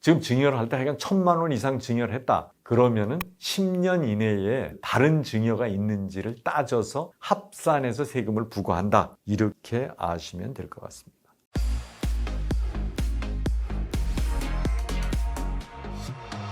지금 증여를 할 때 하여간 천만 원 이상 증여를 했다. 그러면은 10년 이내에 다른 증여가 있는지를 따져서 합산해서 세금을 부과한다. 이렇게 아시면 될 것 같습니다.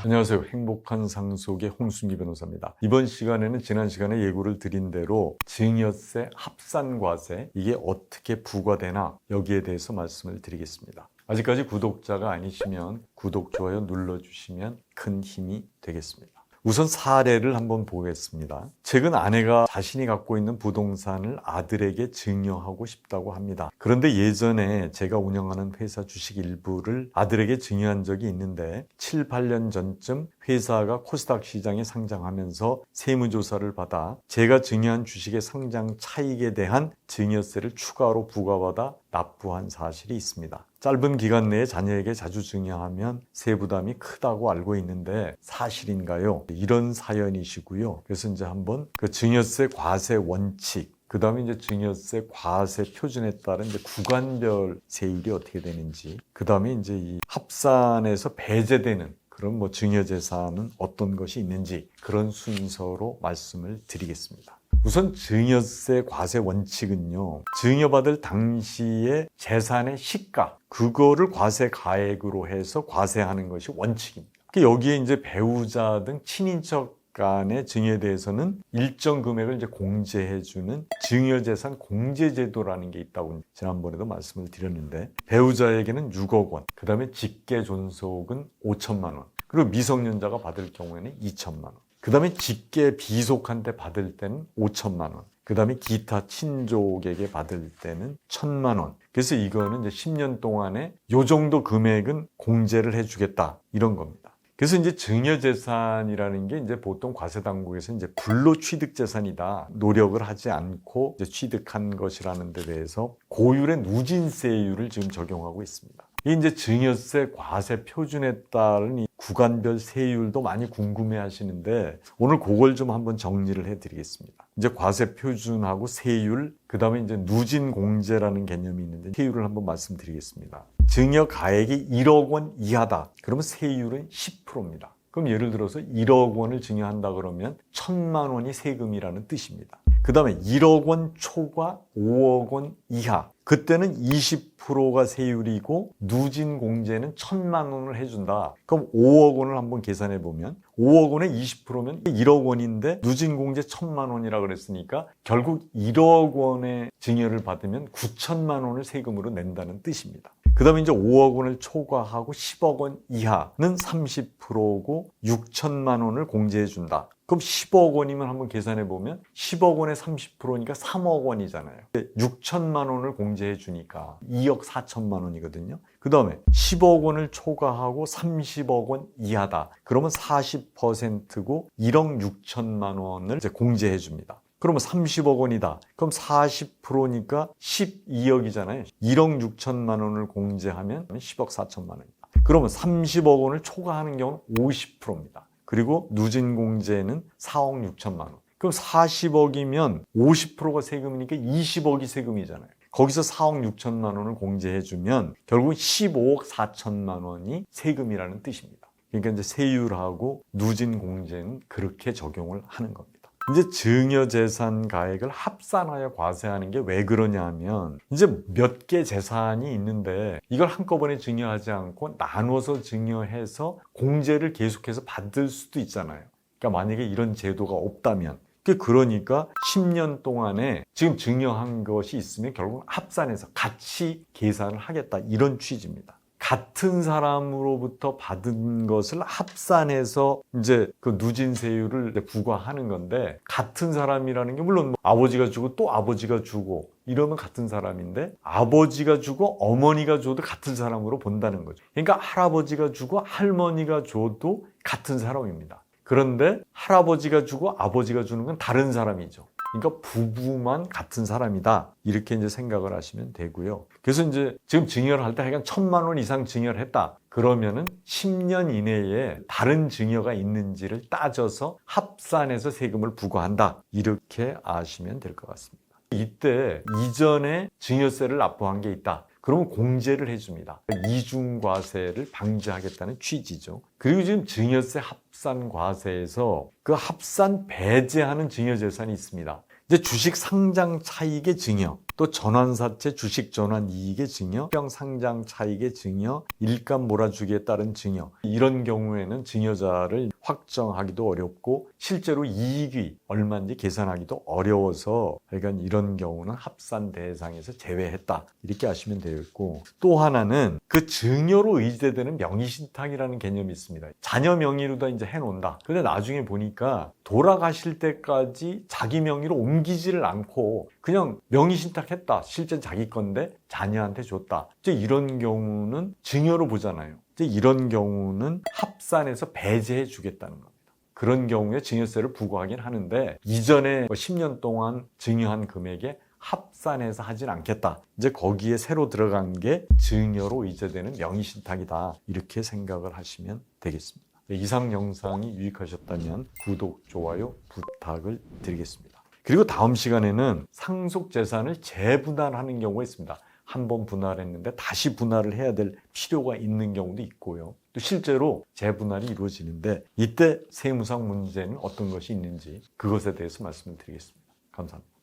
안녕하세요. 행복한 상속의 홍순기 변호사입니다. 이번 시간에는 지난 시간에 예고를 드린 대로 증여세 합산과세 이게 어떻게 부과되나 여기에 대해서 말씀을 드리겠습니다. 아직까지 구독자가 아니시면 구독, 좋아요 눌러주시면 큰 힘이 되겠습니다. 우선 사례를 한번 보겠습니다. 최근 아내가 자신이 갖고 있는 부동산을 아들에게 증여하고 싶다고 합니다. 그런데 예전에 제가 운영하는 회사 주식 일부를 아들에게 증여한 적이 있는데 7, 8년 전쯤 회사가 코스닥 시장에 상장하면서 세무조사를 받아 제가 증여한 주식의 상장 차익에 대한 증여세를 추가로 부과받아 납부한 사실이 있습니다. 짧은 기간 내에 자녀에게 자주 증여하면 세부담이 크다고 알고 있는데 사실인가요? 이런 사연이시고요. 그래서 이제 한번 그 증여세 과세 원칙 그 다음에 이제 증여세 과세 표준에 따른 이제 구간별 세율이 어떻게 되는지, 그 다음에 이제 이 합산에서 배제되는 그런 뭐 증여재산은 어떤 것이 있는지 그런 순서로 말씀을 드리겠습니다. 우선 증여세 과세 원칙은요, 증여받을 당시의 재산의 시가, 그거를 과세 가액으로 해서 과세하는 것이 원칙입니다. 그 여기에 이제 배우자 등 친인척 간의 증여에 대해서는 일정 금액을 이제 공제해주는 증여재산 공제제도라는 게 있다고 지난번에도 말씀을 드렸는데 배우자에게는 6억 원, 그 다음에 직계존속은 5천만 원, 그리고 미성년자가 받을 경우에는 2천만 원, 그 다음에 직계 비속한테 받을 때는 5천만 원, 그 다음에 기타 친족에게 받을 때는 1천만 원. 그래서 이거는 이제 10년 동안에 요 정도 금액은 공제를 해주겠다 이런 겁니다. 그래서 이제 증여재산이라는 게 이제 보통 과세당국에서 이제 불로취득재산이다. 노력을 하지 않고 취득한 것이라는 데 대해서 고율의 누진세율을 지금 적용하고 있습니다. 이 이제 증여세 과세 표준에 따른 이 구간별 세율도 많이 궁금해 하시는데 오늘 그걸 좀 한번 정리를 해 드리겠습니다. 이제 과세 표준하고 세율, 그 다음에 이제 누진 공제라는 개념이 있는데 세율을 한번 말씀드리겠습니다. 증여 가액이 1억 원 이하다. 그러면 세율은 10%입니다. 그럼 예를 들어서 1억 원을 증여한다 그러면 1천만 원이 세금이라는 뜻입니다. 그 다음에 1억 원 초과 5억 원 이하. 그때는 20%가 세율이고 누진 공제는 1천만 원을 해준다. 그럼 5억 원을 한번 계산해 보면 5억 원에 20%면 1억 원인데 누진 공제 1천만 원이라 그랬으니까 결국 1억 원의 증여를 받으면 9천만 원을 세금으로 낸다는 뜻입니다. 그 다음에 이제 5억 원을 초과하고 10억 원 이하는 30%고 6천만 원을 공제해 준다. 그럼 10억 원이면 한번 계산해 보면 10억 원에 30%니까 3억 원이잖아요. 6천만 원을 공제해 주니까 2억 4천만 원이거든요. 그 다음에 10억 원을 초과하고 30억 원 이하다. 그러면 40%고 1억 6천만 원을 공제해 줍니다. 그러면 30억 원이다. 그럼 40%니까 12억이잖아요. 1억 6천만 원을 공제하면 10억 4천만 원입니다. 그러면 30억 원을 초과하는 경우는 50%입니다. 그리고 누진 공제는 4억 6천만 원. 그럼 40억이면 50%가 세금이니까 20억이 세금이잖아요. 거기서 4억 6천만 원을 공제해주면 결국 15억 4천만 원이 세금이라는 뜻입니다. 그러니까 이제 세율하고 누진 공제는 그렇게 적용을 하는 겁니다. 이제 증여재산 가액을 합산하여 과세하는 게 왜 그러냐면 이제 몇 개 재산이 있는데 이걸 한꺼번에 증여하지 않고 나눠서 증여해서 공제를 계속해서 받을 수도 있잖아요. 그러니까 만약에 이런 제도가 없다면 그러니까 10년 동안에 지금 증여한 것이 있으면 결국 합산해서 같이 계산을 하겠다 이런 취지입니다. 같은 사람으로부터 받은 것을 합산해서 이제 그 누진세율을 부과하는 건데 같은 사람이라는 게 물론 뭐 아버지가 주고 또 아버지가 주고 이러면 같은 사람인데 아버지가 주고 어머니가 줘도 같은 사람으로 본다는 거죠. 그러니까 할아버지가 주고 할머니가 줘도 같은 사람입니다. 그런데 할아버지가 주고 아버지가 주는 건 다른 사람이죠. 그러니까 부부만 같은 사람이다. 이렇게 이제 생각을 하시면 되고요. 그래서 이제 지금 증여를 할 때 하여간 천만 원 이상 증여를 했다. 그러면은 10년 이내에 다른 증여가 있는지를 따져서 합산해서 세금을 부과한다. 이렇게 아시면 될 것 같습니다. 이때 이전에 증여세를 납부한 게 있다. 그러면 공제를 해줍니다. 이중과세를 방지하겠다는 취지죠. 그리고 지금 증여세 합산 과세에서 그 합산 배제하는 증여재산이 있습니다. 이제 주식 상장 차익의 증여, 또 전환사채 주식 전환 이익의 증여, 병 상장 차익의 증여, 일감 몰아주기에 따른 증여. 이런 경우에는 증여자를 확정하기도 어렵고 실제로 이익이 얼마인지 계산하기도 어려워서 그러니까 이런 경우는 합산 대상에서 제외했다. 이렇게 아시면 되겠고 또 하나는 그 증여로 의제되는 명의신탁이라는 개념이 있습니다. 자녀 명의로 다 이제 해놓는다. 근데 나중에 보니까 돌아가실 때까지 자기 명의로 옮기지를 않고 그냥 명의신탁했다. 실제 자기 건데 자녀한테 줬다. 이제 이런 경우는 증여로 보잖아요. 이제 이런 경우는 합산해서 배제해 주겠다는 겁니다. 그런 경우에 증여세를 부과하긴 하는데 이전에 10년 동안 증여한 금액에 합산해서 하진 않겠다. 이제 거기에 새로 들어간 게 증여로 이제되는 명의신탁이다. 이렇게 생각을 하시면 되겠습니다. 네, 이상 영상이 유익하셨다면 구독, 좋아요 부탁을 드리겠습니다. 그리고 다음 시간에는 상속 재산을 재분할하는 경우가 있습니다. 한 번 분할했는데 다시 분할을 해야 될 필요가 있는 경우도 있고요. 또 실제로 재분할이 이루어지는데 이때 세무상 문제는 어떤 것이 있는지 그것에 대해서 말씀을 드리겠습니다. 감사합니다.